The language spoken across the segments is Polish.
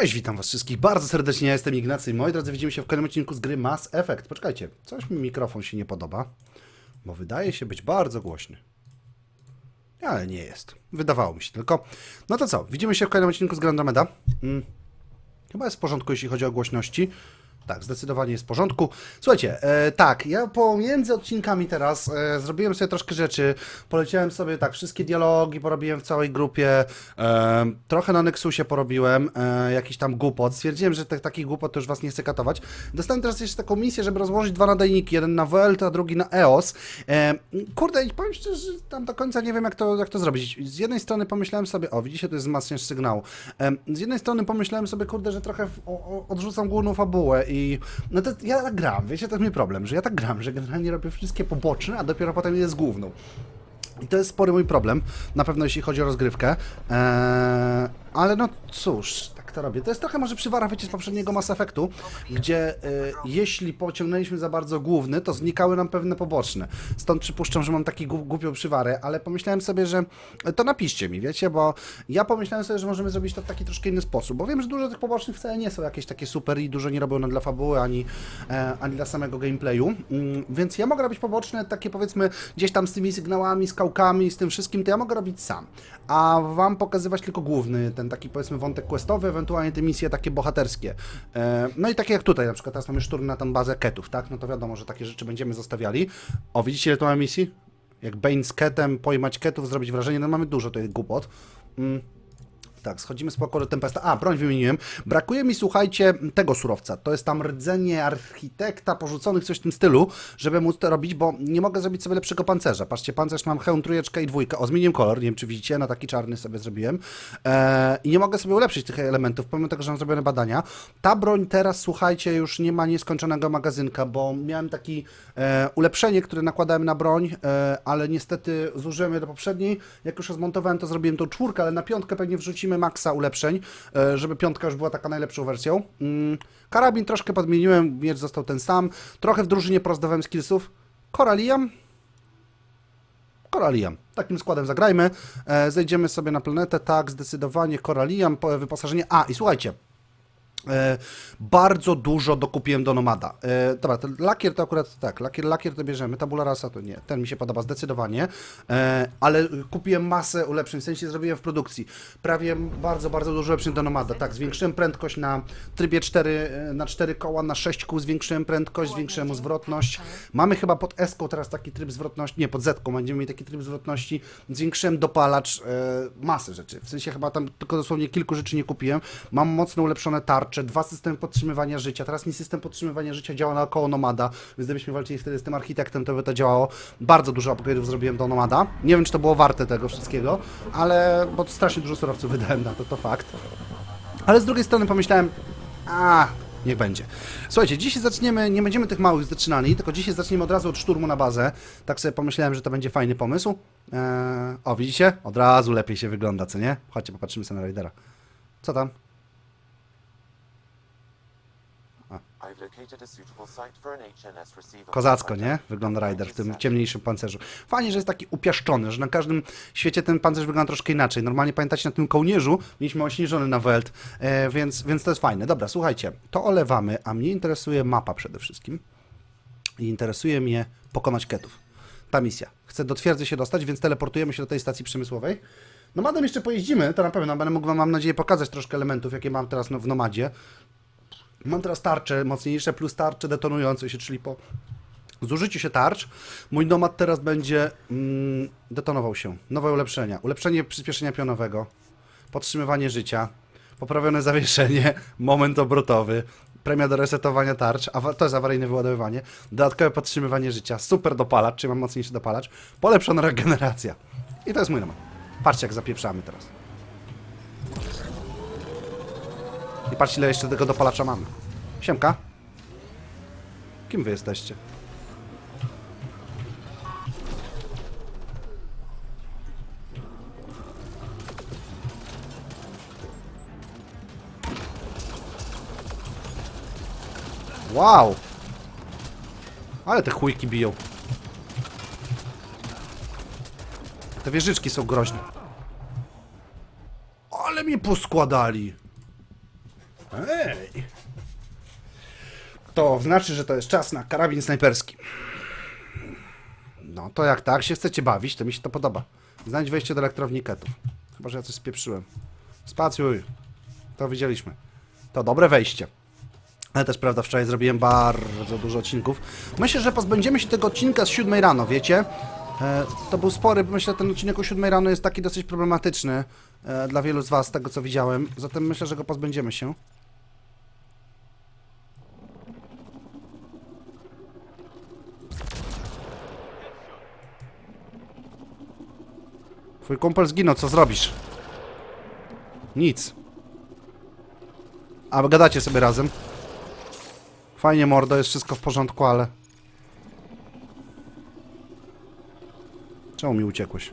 Cześć, witam was wszystkich bardzo serdecznie, ja jestem Ignacy. Moi drodzy, widzimy się w kolejnym odcinku z gry Mass Effect. Poczekajcie, coś mi mikrofon się nie podoba, bo wydaje się być bardzo głośny. Ale nie jest. Wydawało mi się tylko. No to co, widzimy się w kolejnym odcinku z gry Andromeda. Mm. Chyba jest w porządku, jeśli chodzi o głośności. Tak, zdecydowanie jest w porządku. Słuchajcie, e, tak, ja pomiędzy odcinkami teraz e, zrobiłem sobie troszkę rzeczy. Poleciałem sobie tak, wszystkie dialogi porobiłem w całej grupie. E, trochę na Nexusie porobiłem, e, jakiś tam głupot. Stwierdziłem, że te, takich głupot to już was nie chcę katować. Dostałem teraz jeszcze taką misję, żeby rozłożyć dwa nadajniki. Jeden na VLT, a drugi na EOS. E, kurde, i powiem szczerze, że tam do końca nie wiem, jak to, jak to zrobić. Z jednej strony pomyślałem sobie, o widzicie, to jest wzmacniacz sygnału. E, z jednej strony pomyślałem sobie, kurde, że trochę w, o, odrzucam główną fabułę i no to ja tak gram, wiecie, to jest mój problem, że ja tak gram, że generalnie robię wszystkie poboczne, a dopiero potem jest główną. I to jest spory mój problem, na pewno jeśli chodzi o rozgrywkę. Eee, ale no cóż, tak to robię. To jest trochę może przywara, wiecie, z poprzedniego Mass Effectu, gdzie e, jeśli pociągnęliśmy za bardzo główny, to znikały nam pewne poboczne. Stąd przypuszczam, że mam taki głup- głupią przywarę, ale pomyślałem sobie, że to napiszcie mi, wiecie, bo ja pomyślałem sobie, że możemy zrobić to w taki troszkę inny sposób, bo wiem, że dużo tych pobocznych wcale nie są jakieś takie super i dużo nie robią one dla fabuły, ani, e, ani dla samego gameplayu, mm, więc ja mogę robić poboczne, takie powiedzmy gdzieś tam z tymi sygnałami, skałkami, z tym wszystkim, to ja mogę robić sam, a wam pokazywać tylko główny, ten taki powiedzmy wątek questowy, ewentualnie te misje takie bohaterskie. E, no i takie jak tutaj, na przykład teraz mamy szturm na tą bazę ketów, tak, no to wiadomo, że takie rzeczy będziemy zostawiali. O, widzicie ile tu mamy misji? Jak Bane z ketem, pojmać ketów, zrobić wrażenie, no mamy dużo tych głupot. Mm. Tak, schodzimy z pokoju Tempesta. A, broń wymieniłem. Brakuje mi, słuchajcie, tego surowca. To jest tam rdzenie architekta porzuconych, coś w tym stylu, żeby móc to robić, bo nie mogę zrobić sobie lepszego pancerza. Patrzcie, pancerz mam hełm, trójeczkę i dwójkę. O, zmieniłem kolor, nie wiem czy widzicie, na taki czarny sobie zrobiłem. Eee, I nie mogę sobie ulepszyć tych elementów, pomimo tego, że mam zrobione badania. Ta broń teraz, słuchajcie, już nie ma nieskończonego magazynka, bo miałem taki e, ulepszenie, które nakładałem na broń, e, ale niestety zużyłem je do poprzedniej. Jak już ją zmontowałem, to zrobiłem tą czwórkę, ale na piątkę pewnie wrzucimy maksa ulepszeń, e, żeby piątka już była taka najlepszą wersją. Mm, karabin troszkę podmieniłem, miecz został ten sam. Trochę w drużynie porozdawałem skillsów. Koraliam. Koraliam. Takim składem zagrajmy. E, zejdziemy sobie na planetę. Tak, zdecydowanie Koraliam, po- wyposażenie. A, i słuchajcie. E, bardzo dużo dokupiłem do Nomada. E, dobra, ten lakier to akurat tak, lakier, lakier to bierzemy, tabula rasa to nie, ten mi się podoba zdecydowanie, e, ale kupiłem masę ulepszeń, w sensie zrobiłem w produkcji. Prawie bardzo, bardzo dużo ulepszeń do Nomada, tak, zwiększyłem prędkość na trybie 4, e, na 4 koła, na 6 kół zwiększyłem prędkość, zwiększyłem zwrotność. Mamy chyba pod S teraz taki tryb zwrotności, nie, pod Z będziemy mieli taki tryb zwrotności, zwiększyłem dopalacz, masę rzeczy, w sensie chyba tam tylko dosłownie kilku rzeczy nie kupiłem. Mam mocno ulepszone tarcze, dwa systemy podtrzymywania życia. Teraz mi system podtrzymywania życia działa naokoło Nomada, więc gdybyśmy walczyli wtedy z tym architektem, to by to działało. Bardzo dużo upgrade'ów zrobiłem do Nomada. Nie wiem, czy to było warte tego wszystkiego, ale, bo strasznie dużo surowców wydałem na to, to fakt. Ale z drugiej strony pomyślałem, a niech będzie. Słuchajcie, dzisiaj zaczniemy, nie będziemy tych małych zaczynali, tylko dzisiaj zaczniemy od razu od szturmu na bazę. Tak sobie pomyślałem, że to będzie fajny pomysł. Eee, o, widzicie? Od razu lepiej się wygląda, co nie? Chodźcie, popatrzymy sobie na Raidera. Co tam? Kozacko, nie? Wygląda Rider w tym ciemniejszym pancerzu. Fajnie, że jest taki upiaszczony, że na każdym świecie ten pancerz wygląda troszkę inaczej. Normalnie pamiętacie, na tym kołnierzu mieliśmy ośnieżony na Welt, e, więc, więc to jest fajne. Dobra, słuchajcie, to olewamy, a mnie interesuje mapa przede wszystkim. I interesuje mnie pokonać ketów. Ta misja. Chcę do twierdzy się dostać, więc teleportujemy się do tej stacji przemysłowej. Nomadem jeszcze pojeździmy, to na pewno. Będę mógł wam, mam nadzieję, pokazać troszkę elementów, jakie mam teraz no- w Nomadzie. Mam teraz tarcze mocniejsze plus tarcze detonujące się, czyli po zużyciu się tarcz, mój nomad teraz będzie mm, detonował się. Nowe ulepszenia. Ulepszenie przyspieszenia pionowego, podtrzymywanie życia, poprawione zawieszenie, moment obrotowy, premia do resetowania tarcz, to jest awaryjne wyładowywanie, dodatkowe podtrzymywanie życia, super dopalacz, czyli mam mocniejszy dopalacz, polepszona regeneracja. I to jest mój nomad. Patrzcie jak zapieprzamy teraz. I patrzcie ile jeszcze tego dopalacza mamy. Siemka. Kim wy jesteście? Wow! Ale te chujki biją. Te wieżyczki są groźne. Ale mi poskładali. To znaczy, że to jest czas na karabin snajperski. No to jak tak się chcecie bawić, to mi się to podoba. Znajdź wejście do elektrowni ketów. Chyba, że ja coś spieprzyłem. Spacjuj. To widzieliśmy. To dobre wejście. Ale też, prawda, wczoraj zrobiłem bardzo dużo odcinków. Myślę, że pozbędziemy się tego odcinka z 7 rano, wiecie? E, to był spory, myślę, ten odcinek o 7 rano jest taki dosyć problematyczny e, dla wielu z Was, z tego co widziałem. Zatem myślę, że go pozbędziemy się. Twój kumpel zginął, co zrobisz? Nic. A gadacie sobie razem. Fajnie, mordo, jest wszystko w porządku, ale... Czemu mi uciekłeś?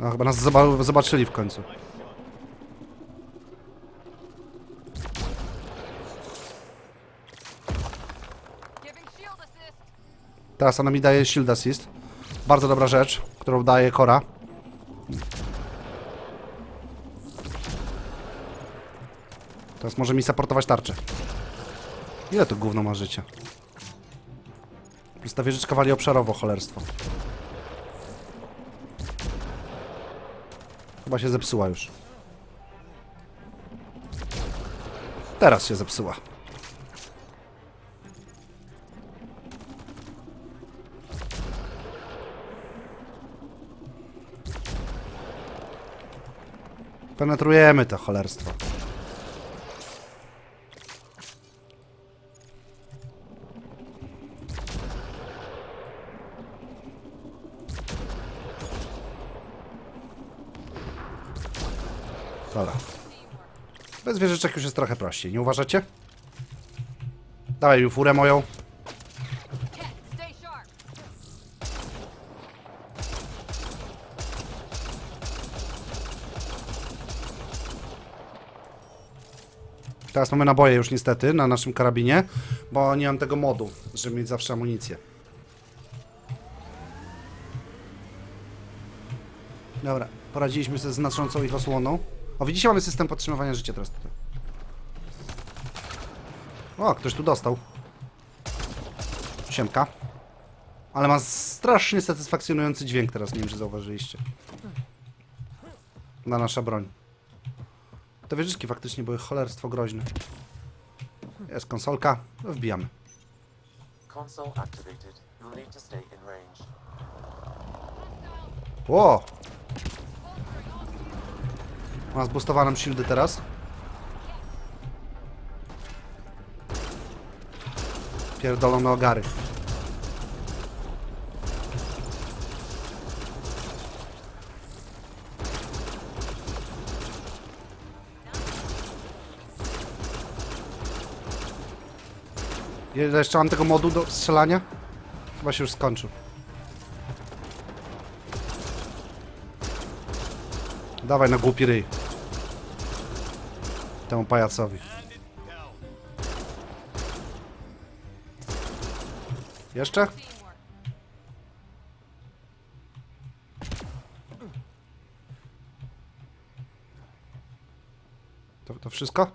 No, chyba nas zoba zobaczyli w końcu. Giving shield assist. Teraz ona mi daje shield assist. Bardzo dobra rzecz, którą daje Kora. Teraz może mi supportować tarczę. Ile to gówno ma życia? Plus ta wieżyczka wali obszarowo, cholerstwo. Chyba się zepsuła już. Teraz się zepsuła. Penetrujemy to cholerstwo. Dobra. Bez wieżyczek już jest trochę prościej, nie uważacie? Dawaj mi furę moją. Teraz mamy naboje już niestety na naszym karabinie, bo nie mam tego modu, żeby mieć zawsze amunicję. Dobra, poradziliśmy sobie z znaczącą ich osłoną. O, widzicie, mamy system podtrzymywania życia teraz tutaj. O, ktoś tu dostał. Siemka. Ale ma strasznie satysfakcjonujący dźwięk teraz, nie wiem, czy zauważyliście. Na nasza broń. Te wieżyczki faktycznie były cholerstwo groźne. Jest konsolka, wbijamy. Console activated. You'll need to stay in range. Ło! Ma zbustowaną shieldy teraz. Pierdolone ogary. Jeszcze mam tego modu do strzelania? Chyba się już skończył. Dawaj na głupi ryj. Temu pajacowi. Jeszcze? To, to wszystko?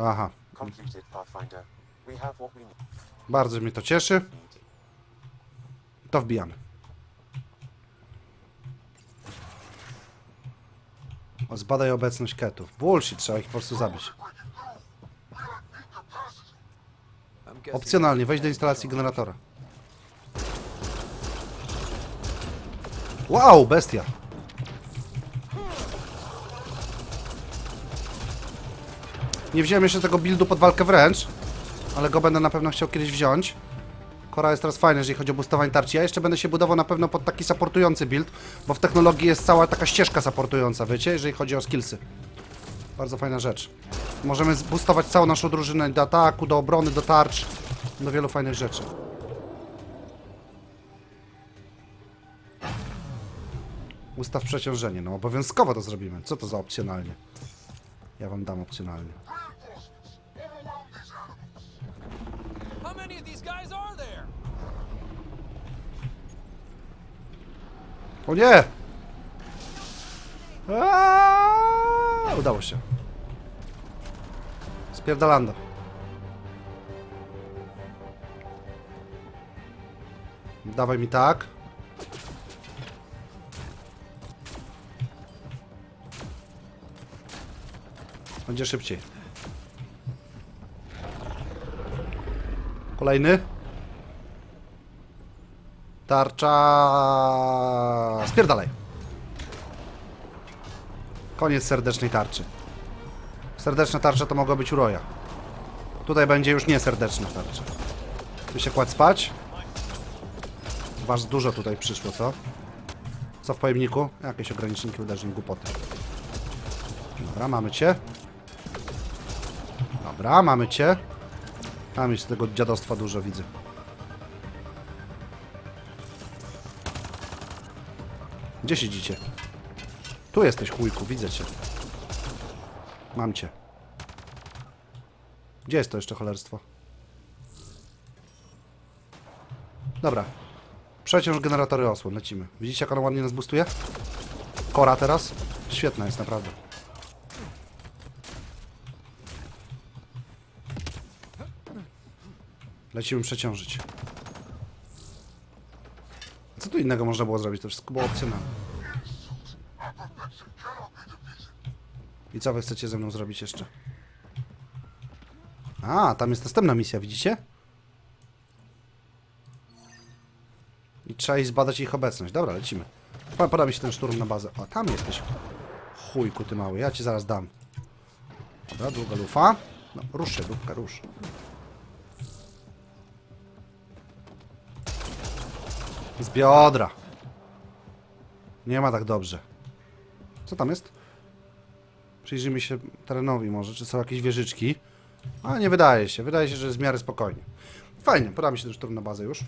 Aha, Completed, Pathfinder. We have what we need. bardzo mnie to cieszy. To wbijamy. O, zbadaj obecność ketów. Bullshit, trzeba ich po prostu zabić. Opcjonalnie, wejść do instalacji generatora. Wow, bestia. Nie wziąłem jeszcze tego buildu pod walkę wręcz, ale go będę na pewno chciał kiedyś wziąć. Kora jest teraz fajna, jeżeli chodzi o boostowanie tarczy. Ja jeszcze będę się budował na pewno pod taki supportujący build, bo w technologii jest cała taka ścieżka supportująca, wiecie, jeżeli chodzi o skillsy. Bardzo fajna rzecz. Możemy zboostować całą naszą drużynę do ataku, do obrony, do tarcz, do wielu fajnych rzeczy. Ustaw przeciążenie. No obowiązkowo to zrobimy. Co to za opcjonalnie? Ja wam dam opcjonalnie. O nie! Aaaa! Udało się. Spierdalando. Dawaj mi tak. Będzie szybciej. Kolejny. Tarcza. Spierdalaj. Koniec serdecznej tarczy. Serdeczna tarcza to mogła być uroja. Tutaj będzie już nieserdeczna tarcza. Tu się kładź spać. Was dużo tutaj przyszło, co? Co w pojemniku? Jakieś ograniczniki uderzeń, głupoty. Dobra, mamy cię. Dobra, mamy cię. Tam jest tego dziadostwa dużo, widzę. Gdzie siedzicie? Tu jesteś, chujku, widzę cię. Mam cię. Gdzie jest to jeszcze cholerstwo? Dobra. Przeciąż generatory osłon, lecimy. Widzicie, jak ona ładnie nas boostuje? Kora teraz? Świetna jest, naprawdę. Lecimy przeciążyć. Co tu innego można było zrobić? To wszystko było opcjonalne. I co wy chcecie ze mną zrobić jeszcze? A, tam jest następna misja, widzicie? I trzeba iść zbadać ich obecność. Dobra, lecimy. Poda mi się ten szturm na bazę. O, tam jesteś. Chujku ty mały, ja ci zaraz dam. Dobra, długa lufa. No, rusz się, dupka, rusz. Z biodra. Nie ma tak dobrze. Co tam jest? Przyjrzyjmy się terenowi może, czy są jakieś wieżyczki. A nie wydaje się. Wydaje się, że jest w miarę spokojnie. Fajnie, podamy się ten szturm na bazę już.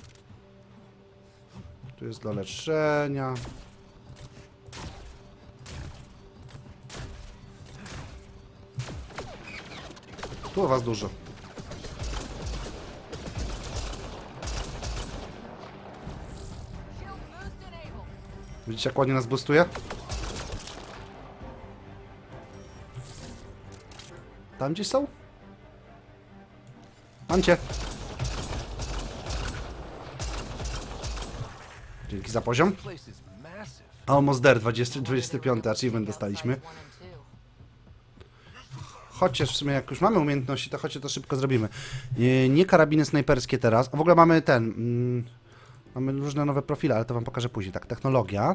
Tu jest do leczenia. Tu was dużo. Widzicie jak ładnie nas boostuje? Tam gdzieś są? Mam cię. Dzięki za poziom. Almost there, 20, 25 achievement dostaliśmy. Chociaż w sumie jak już mamy umiejętności, to chodźcie to szybko zrobimy. Nie, nie karabiny snajperskie teraz. A w ogóle mamy ten... Mm, mamy różne nowe profile, ale to wam pokażę później. Tak, technologia.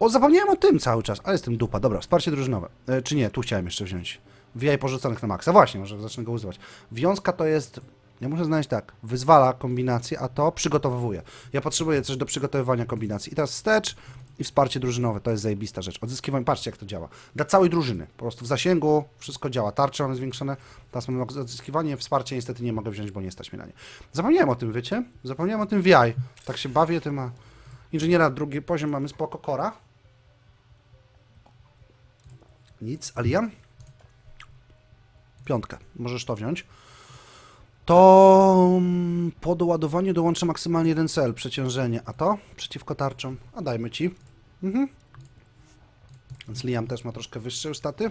O, zapomniałem o tym cały czas, ale jestem dupa. Dobra, wsparcie drużynowe. E, czy nie, tu chciałem jeszcze wziąć. VI porzuconych na maksa. Właśnie, może zacznę go używać. Wiązka to jest... Ja muszę znaleźć tak, wyzwala kombinację, a to przygotowuje. Ja potrzebuję coś do przygotowywania kombinacji. I teraz wstecz i wsparcie drużynowe, to jest zajebista rzecz. Odzyskiwanie, patrzcie jak to działa. Dla całej drużyny, po prostu w zasięgu, wszystko działa. Tarcze mamy zwiększone, teraz mamy odzyskiwanie, wsparcie niestety nie mogę wziąć, bo nie stać mnie na nie. Zapomniałem o tym, wiecie? Zapomniałem o tym VI. Tak się bawię tym, inżyniera drugi poziom mamy spoko, Kora. Nic, Alian? Piątkę, możesz to wziąć. To po doładowaniu dołączę maksymalnie jeden cel, przeciążenie. A to? Przeciwko tarczom. A dajmy ci. Mhm. Więc Liam też ma troszkę wyższe już staty.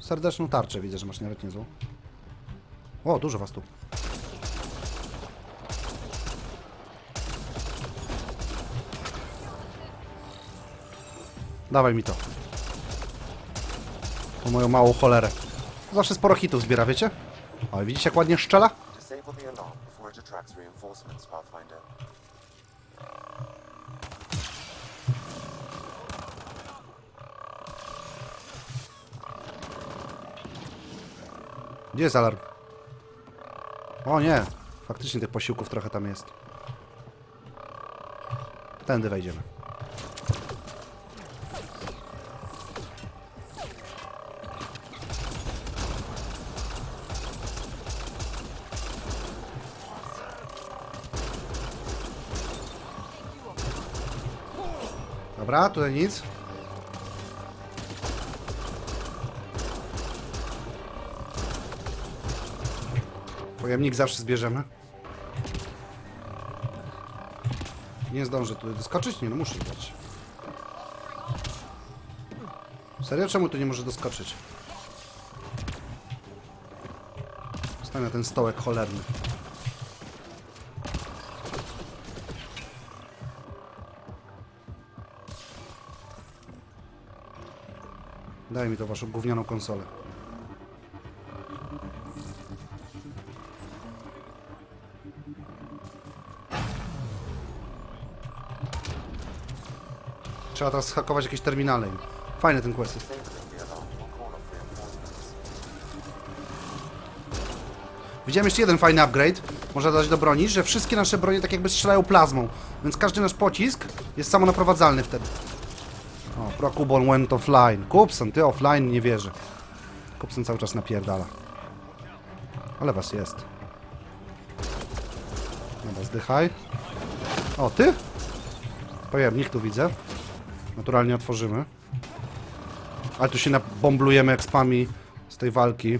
Serdeczną tarczę widzę, że masz nawet niezłą. O, dużo was tu. Dawaj mi to. Po moją małą cholerę. Zawsze sporo hitów zbiera, wiecie? O, widzicie jak ładnie szczela? Disable the alarm before it attracts reinforcements, Pathfinder. Gdzie jest alarm? O nie, faktycznie tych posiłków trochę tam jest. Tędy wejdziemy. Dobra, tutaj nic. Pojemnik zawsze zbierzemy. Nie zdążę tutaj doskoczyć? Nie, no muszę dać. Serio? Czemu tu nie może doskoczyć? Stań ten stołek cholerny. Daj mi to waszą gównianą konsolę. Trzeba teraz hakować jakieś terminale. Fajny ten quest jest. Widziałem jeszcze jeden fajny upgrade. Można dodać do broni, że wszystkie nasze bronie tak jakby strzelają plazmą. Więc każdy nasz pocisk jest samonaprowadzalny wtedy. O, Prokubon went offline. Kupson, ty offline nie wierzę. Kupson cały czas napierdala. Ale was jest. Dobra, zdychaj. O, ty? Pojemnik tu widzę. Naturalnie otworzymy. Ale tu się nabomblujemy ekspami z tej walki.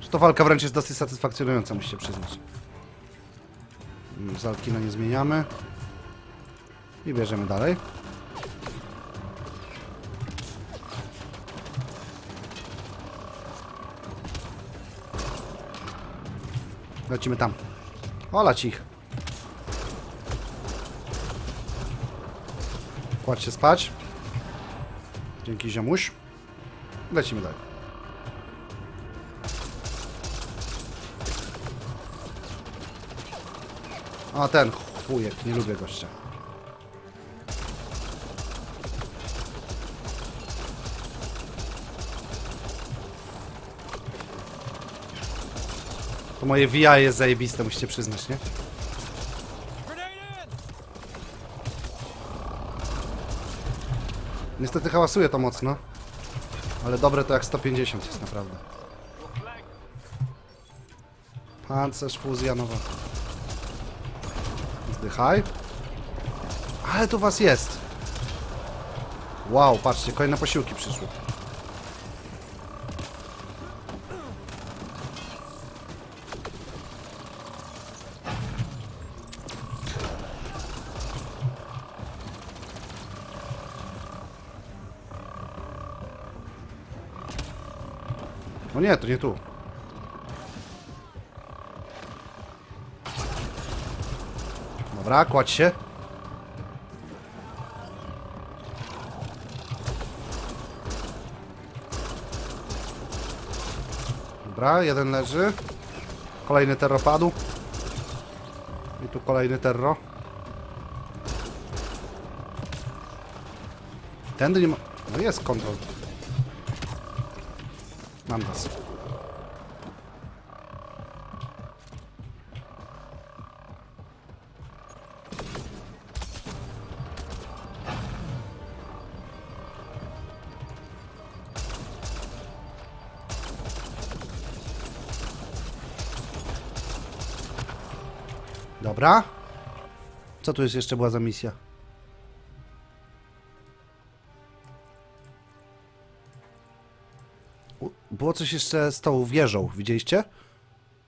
Że to walka wręcz jest dosyć satysfakcjonująca, musicie przyznać. Mm, Z Alkina nie zmieniamy. I bierzemy dalej. Lecimy tam. Ola cich. Kładź się spać. Dzięki ziomuś. Lecimy dalej. A ten chujek, nie lubię gościa. To moje VI jest zajebiste, musicie przyznać, nie? Niestety hałasuje to mocno. Ale dobre to jak 150 jest naprawdę. Pancerz, fuzja nowa. Zdychaj. Ale tu was jest. Wow, patrzcie, kolejne posiłki przyszły. O nie, to nie tu. Dobra, kładź się. Dobra, jeden leży. Kolejny terro padł. I tu kolejny terro. Tędy nie ma... No jest kontrol. Mam was. Co tu jest jeszcze była za misja? Było coś jeszcze z tą wieżą, widzieliście?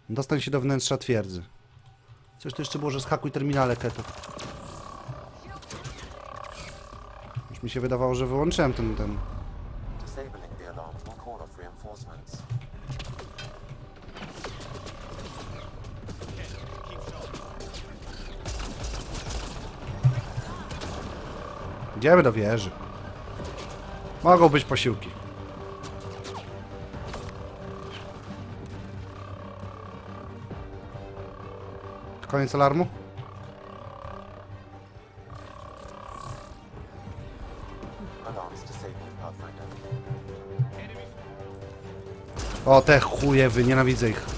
Dostań się do wnętrza twierdzy. Coś tu jeszcze było, że skakuj terminale keto. Już mi się wydawało, że wyłączyłem ten, ten... Idziemy do wieży. Mogą być posiłki. Koniec alarmu? O, te chujewy, nienawidzę ich.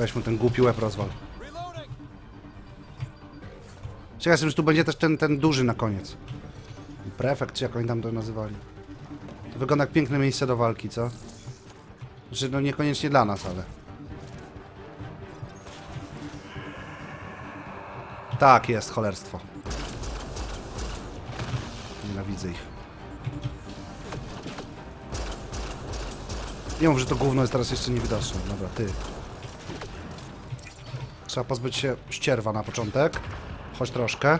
Weź mu ten głupi łeb rozwal. Reloading! Ciekaw jestem, że tu będzie też ten, ten duży na koniec. Prefekt, czy jak oni tam to nazywali. To wygląda jak piękne miejsce do walki, co? Znaczy, no niekoniecznie dla nas, ale... Tak, jest, cholerstwo. Nienawidzę ich. Nie mów, że to gówno jest teraz jeszcze niewidoczne. Dobra, ty. Trzeba pozbyć się ścierwa na początek. Choć troszkę.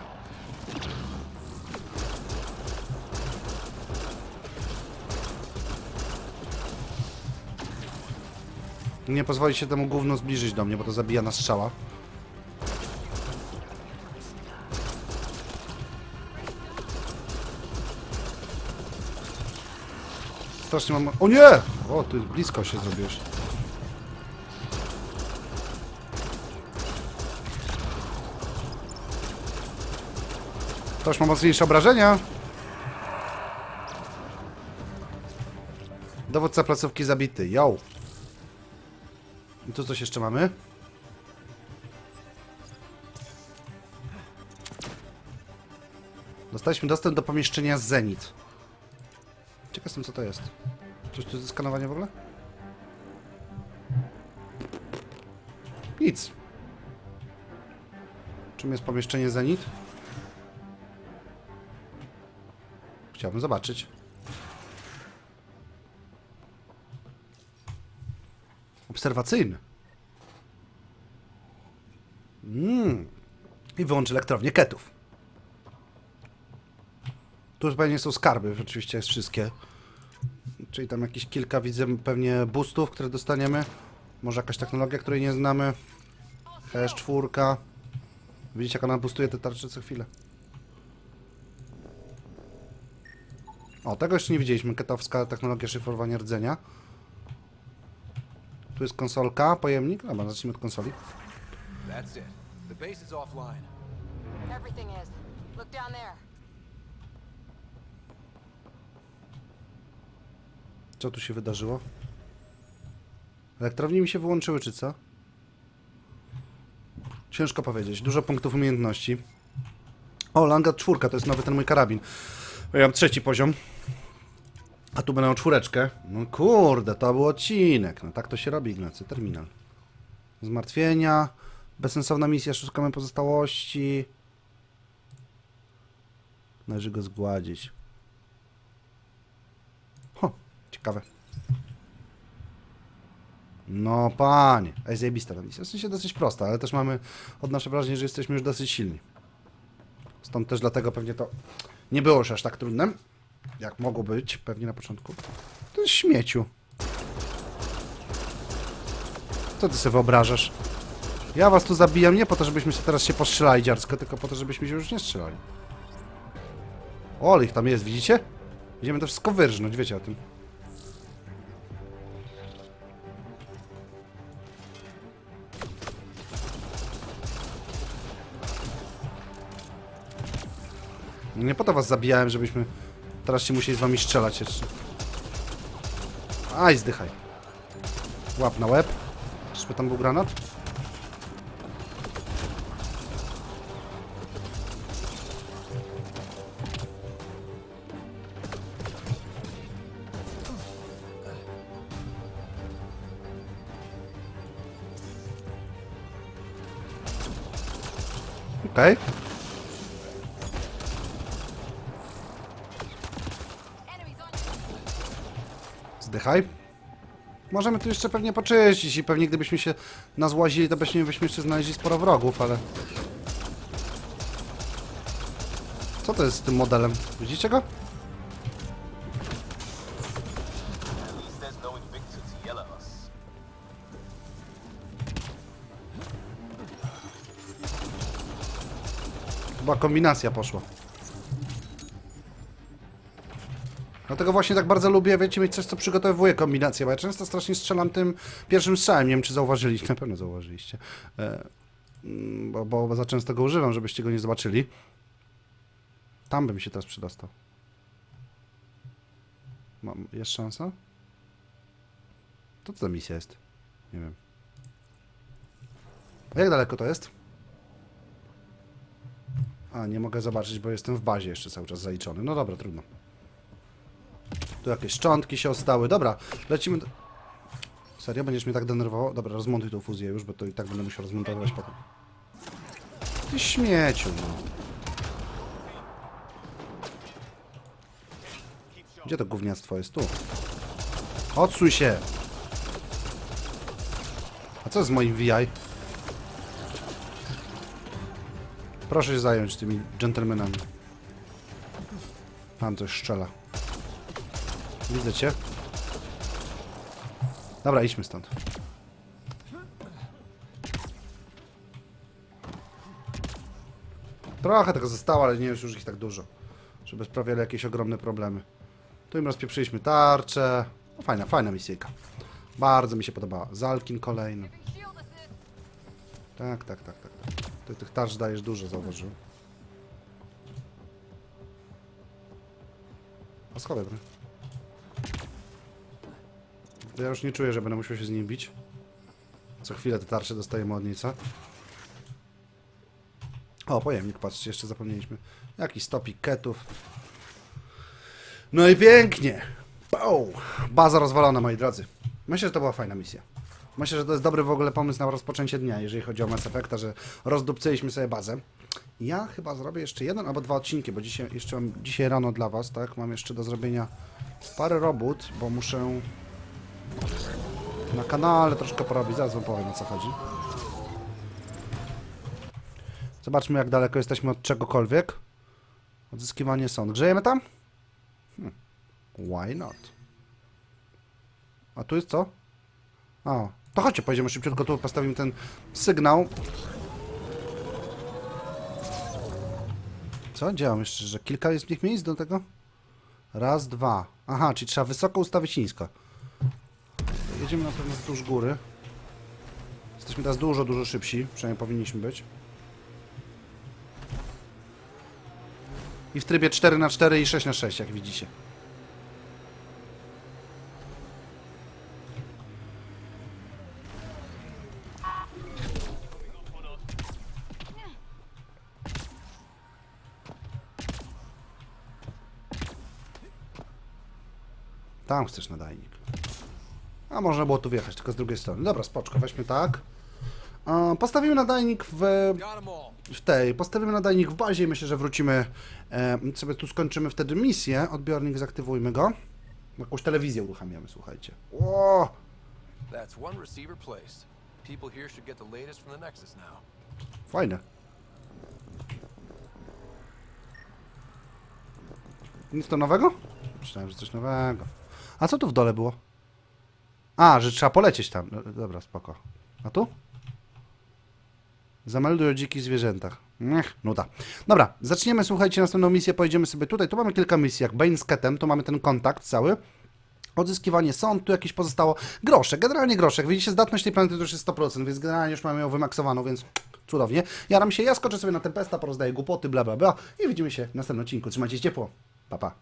Nie pozwolić się temu gówno zbliżyć do mnie, bo to zabija na strzała. Strasznie mam... O nie! O, ty blisko się zrobiłeś. Ktoś ma mocniejsze obrażenia? Dowódca placówki zabity. Yo! I tu coś jeszcze mamy? Dostaliśmy dostęp do pomieszczenia Zenit. Ciekaw jestem, co to jest. Coś tu ze skanowania w ogóle? Nic. Czym jest pomieszczenie Zenit? Chciałbym zobaczyć. Obserwacyjny. Mm. I wyłącz elektrownię ketów. Tu pewnie są skarby, oczywiście jest wszystkie. Czyli tam jakieś kilka, widzę pewnie boostów, które dostaniemy. Może jakaś technologia, której nie znamy. Hash czwórka. Widzicie jak ona boostuje te tarcze co chwilę. O, tego jeszcze nie widzieliśmy. Ketowska technologia szyfrowania rdzenia. Tu jest konsolka, pojemnik. Dobra, zacznijmy od konsoli. That's it. The base is offline. Everything is. Look down there. Co tu się wydarzyło? Elektrownie mi się wyłączyły, czy co? Ciężko powiedzieć. Dużo punktów umiejętności. O, Langat czwórka, to jest nowy ten mój karabin. Ja mam trzeci poziom. A tu będę miał czwóreczkę. No kurde, to był odcinek. No tak to się robi, Ignacy. Terminal. Zmartwienia. Bezsensowna misja, szukamy pozostałości. Należy go zgładzić. Ho, ciekawe. No panie, ej zajebista ta misja. W sensie dosyć prosta, ale też mamy, odnoszę wrażenie, że jesteśmy już dosyć silni. Stąd też dlatego pewnie to nie było już aż tak trudne, jak mogło być pewnie na początku. Jest śmieciu. Co ty sobie wyobrażasz? Ja was tu zabijam nie po to, żebyśmy się teraz się postrzelali dziarsko, tylko po to, żebyśmy się już nie strzelali. O, ale ich tam jest, widzicie? Będziemy to wszystko wyrżnąć, wiecie o tym. Nie po to was zabijałem, żebyśmy teraz się musieli z wami strzelać jeszcze. Aj, zdychaj. Łap na łeb. Czyżby tam był granat? Okej. Enemies Zdychaj. Możemy tu jeszcze pewnie poczyścić i pewnie gdybyśmy się nazłazili, to byśmy, byśmy jeszcze znaleźli sporo wrogów, ale... Co to jest z tym modelem? Widzicie go? Chyba kombinacja poszła. Dlatego właśnie tak bardzo lubię, wiecie, mieć coś, co przygotowuje kombinację, bo ja często strasznie strzelam tym pierwszym strzałem. Nie wiem, czy zauważyliście, na pewno zauważyliście. E, mm, bo, bo za często go używam, żebyście go nie zobaczyli. Tam bym się teraz przydostał. Mam, jest szansa? To co za misja jest? Nie wiem. A jak daleko to jest? A, nie mogę zobaczyć, bo jestem w bazie jeszcze cały czas zaliczony. No dobra, trudno. Tu jakieś szczątki się ostały. Dobra, lecimy do... Serio? Będziesz mnie tak denerwował? Dobra, rozmontuj tą fuzję już, bo to i tak będę musiał rozmontować potem. Ty śmieciu, no. Gdzie to gówniactwo jest? Tu. Odsuń się! A co z moim VI? Proszę się zająć tymi dżentelmenami. Tam coś szczela. Widzę cię. Dobra, idźmy stąd. Trochę tego zostało, ale nie jest już ich tak dużo. Żeby sprawiali jakieś ogromne problemy. Tu im rozpieprzyliśmy tarczę. No, fajna, fajna misyjka. Bardzo mi się podobała. Zalkin kolejny. Tak, tak, tak, tak. Ty tych tarcz dajesz dużo, zauważyłem. A broń. To ja już nie czuję, że będę musiał się z nim bić. Co chwilę te tarcze dostajemy od? O, pojemnik, patrzcie, jeszcze zapomnieliśmy. Jakiś stopik ketów. No i pięknie! Pow! Baza rozwalona, moi drodzy. Myślę, że to była fajna misja. Myślę, że to jest dobry w ogóle pomysł na rozpoczęcie dnia, jeżeli chodzi o Mass Effecta, że rozdupcyliśmy sobie bazę. Ja chyba zrobię jeszcze jeden albo dwa odcinki, bo dzisiaj, jeszcze mam dzisiaj rano dla Was, tak? Mam jeszcze do zrobienia parę robót, bo muszę na kanale troszkę porobić. Zaraz Wam powiem o co chodzi. Zobaczmy, jak daleko jesteśmy od czegokolwiek. Odzyskiwanie sąd. Grzejemy tam? Hmm. Why not? A tu jest co? A, to chodźcie, pojedziemy szybciutko, tu postawimy ten sygnał. Co? Działam jeszcze, że kilka jest tych miejsc do tego? Raz, dwa. Aha, czyli trzeba wysoko ustawić nisko. Jedziemy na pewno wzdłuż góry. Jesteśmy teraz dużo, dużo szybsi. Przynajmniej powinniśmy być. I w trybie 4 na 4 i 6 na 6 jak widzicie. Tam chcesz nadajnik. A można było tu wjechać, tylko z drugiej strony. Dobra, spoczko, weźmy tak. Postawimy nadajnik w, w tej. Postawimy nadajnik w bazie i myślę, że wrócimy. E, sobie tu skończymy wtedy misję. Odbiornik zaktywujmy go. Jakąś telewizję uruchamiamy, słuchajcie. O! That's one receiver placed. People here should get the latest from the Nexus now. Fajne. Nic to nowego? Myślałem, że coś nowego. A co tu w dole było? A, że trzeba polecieć tam. No, Dobra, spoko. A tu? Zamelduj o dzikich zwierzętach. Ech, nuda. Dobra, zaczniemy, słuchajcie, następną misję. Pojedziemy sobie tutaj. Tu mamy kilka misji, jak Bane z Ketem. Tu mamy ten kontakt cały. Odzyskiwanie sąd, tu jakieś pozostało. Grosze, generalnie groszek. Widzicie, zdatność tej planety to już jest 100%, więc generalnie już mamy ją wymaksowaną, więc cudownie. Jaram się, ja skoczę sobie na Tempesta, porozdaję głupoty, bla bla bla i widzimy się w następnym odcinku. Trzymajcie się ciepło. Pa, pa.